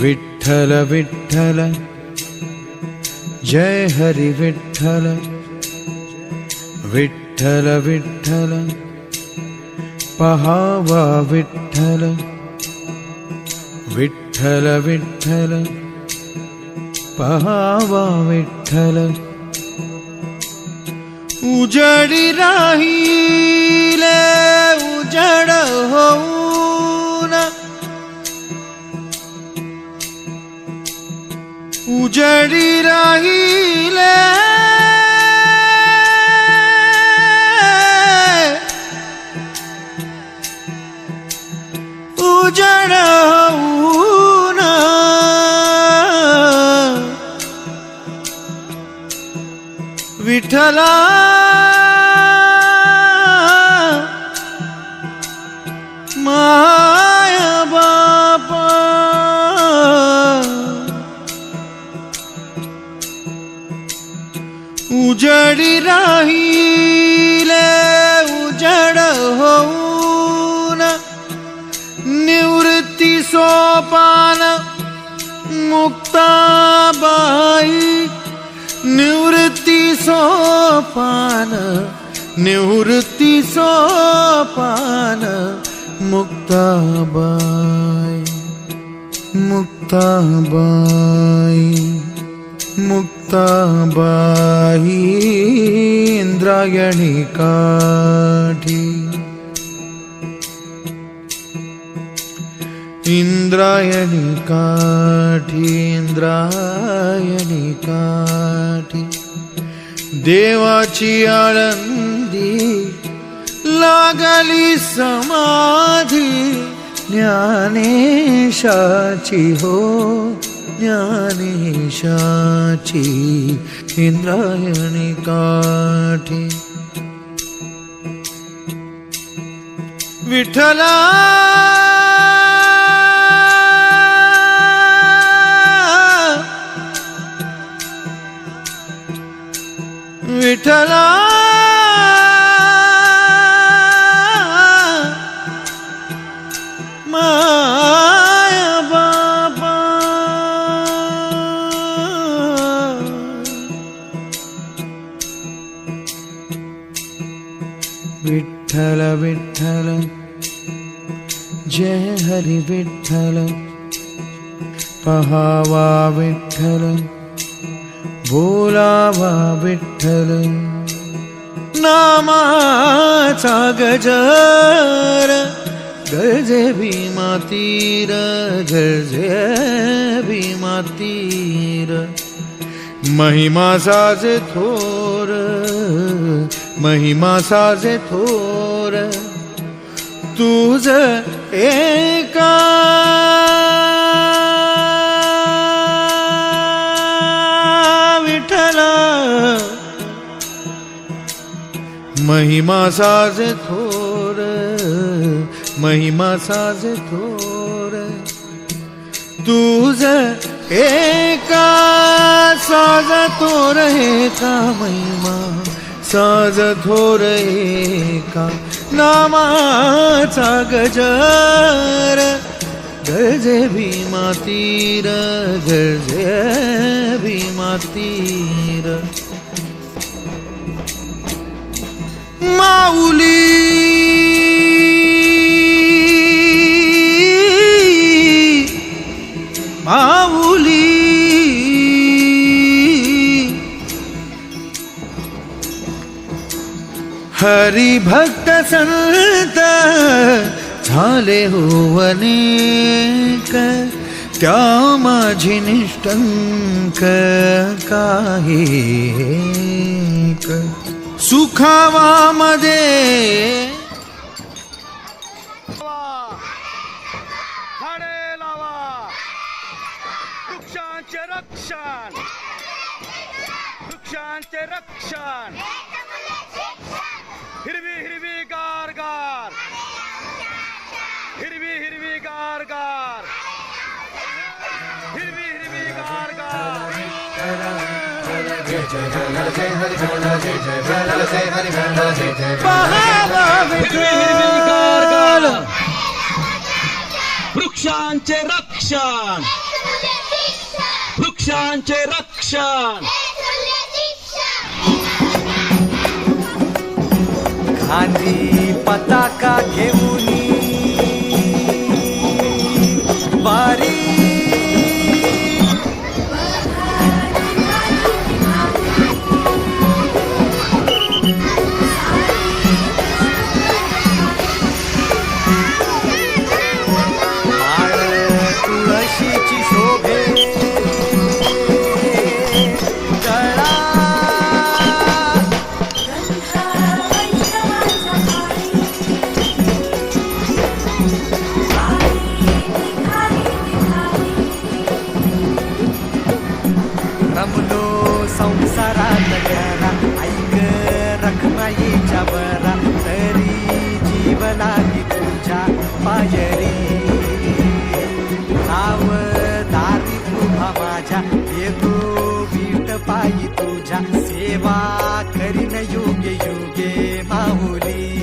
विठ्ठल विठ्ठल जय हरी विठ्ठल विठ्ठल विठ्ठल पहावा विठ्ठल विठ्ठल विठ्ठल पहावा विठ्ठल उजडी राहिले जडी राहिले. उजड होऊन. विठ्ठला. माय उजडी राहिले उजड होऊन. निवृत्ती सोपान मुक्ताबाई निवृत्ती सोपान निवृत्ती सोपान मुक्ताबाई मुक्ताबाई. मुक्ताबाई इंद्रायणी काठी इंद्रायणी काठी इंद्रायणी काठी देवाची आळंदी लागली समाधी ज्ञानेशाची हो ज्ञानेशाची इंद्रायणी काठी. विठ्ठला! विठ्ठला! विठ्ठल विठ्ठल। जय हरी विठ्ठल। पहावा विठ्ठल। बोलावा विठ्ठल। नामाचा गजर। गरजे भीमा तीर गरजे भीमा तीर महिमा साजे थोर। महिमा साजे थोर तुझ एका. विठ्ठला महिमा साजे थोर महिमा साजे थोर तुझ एका. साज थोर एका महिमा. साज थोर एका नामाचा गजर. गरजे भीमा तीर गरजे भीमा तीर माऊली माऊली हरिभक्त संत झाले हो अनेक. त्या माझी निष्ठंक काही एक. सुखावामध्ये रक्षण. वृक्षांचे रक्षण. हिरवी हिरवी वृक्षांचे रक्षण. वृक्षांचे रक्षण. खांदी पताका घेऊन સેવા કરીને યુગે યુગે માઉલી